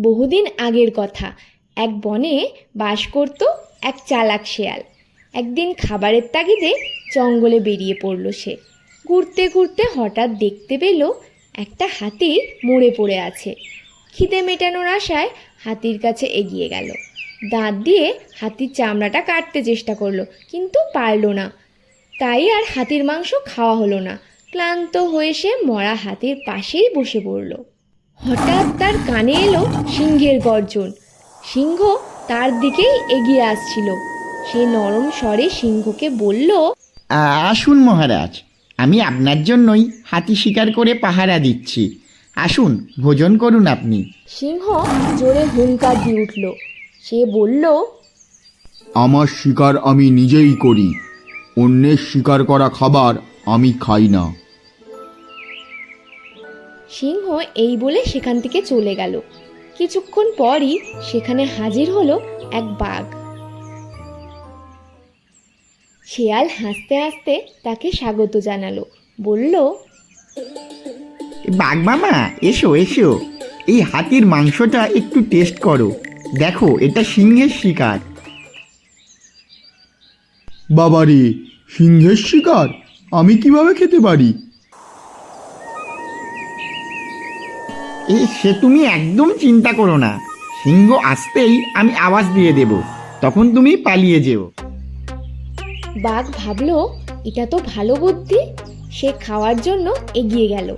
বহুদিন আগের কথা। এক বনে বাস করত এক চালাক শেয়াল। একদিন খাবারের তাগিদে জঙ্গলে বেরিয়ে পড়ল সে। ঘুরতে ঘুরতে হঠাৎ দেখতে পেল একটা হাতি মরে পড়ে আছে। খিদে মেটানোর আশায় হাতির কাছে এগিয়ে গেল। দাঁত দিয়ে হাতির চামড়াটা কাটতে চেষ্টা করল, কিন্তু পারল না। তাই আর হাতির মাংস খাওয়া হলো না। ক্লান্ত হয়ে সে মরা হাতির পাশেই বসে পড়ল। হঠাৎ তার কানে এলো সিংহের গর্জন। সিংহ তার দিকেই এগিয়ে আসছিল। সে নরম স্বরে সিংহকে বলল আসুন মহারাজ আমি আপনার জন্যই হাতি শিকার করে পাহারা দিচ্ছি। আসুন ভোজন করুন আপনি। সিংহ জোরে হুঙ্কার দিয়ে উঠল। সে বলল আমার শিকার আমি নিজেই করি। অন্যের শিকার করা খাবার আমি খাই না। সিংহ এই বলে সেখান থেকে চলে গেল। কিছুক্ষণ পরই সেখানে হাজির হলো এক বাঘ। শেয়াল হাসতে হাসতে তাকে স্বাগত জানালো। বলল বাঘ মামা এসো এসো। এই হাতির মাংসটা একটু টেস্ট করো। দেখো এটা সিংহের শিকার। বাবারে সিংহের শিকার? আমি কীভাবে খেতে পারি? এই সে তুমি একদম চিন্তা করো না। সিংহ আসতেই আমি আওয়াজ দিয়ে দেব। তখন তুমি পালিয়ে যেও। বাঘ ভাবলো, এটা তো ভালো বুদ্ধি। সে খাওয়ার জন্য এগিয়ে গেল।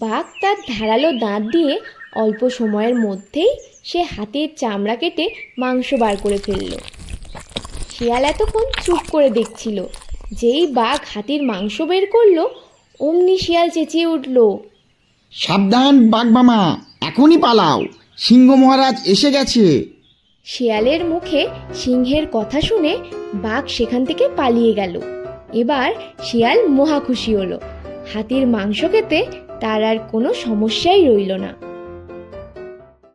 বাঘ তার ধারালো দাঁত দিয়ে অল্প সময়ের মধ্যেই সে হাতের চামড়া কেটে মাংস বার করে ফেলল। শিয়াল এতক্ষণ চুপ করে দেখছিল। যেই বাঘ হাতির মাংস বের করল, অমনি শিয়াল চেঁচিয়ে উঠল সাবধান বাঘ মামা এখনই পালাও। সিংহ মহারাজ এসে গেছে। শেয়ালের মুখে সিংহের কথা শুনে বাঘ সেখান থেকে পালিয়ে গেল। এবার শিয়াল মহা খুশি হলো। হাতির মাংস খেতে তার আর কোনো সমস্যাই রইল না।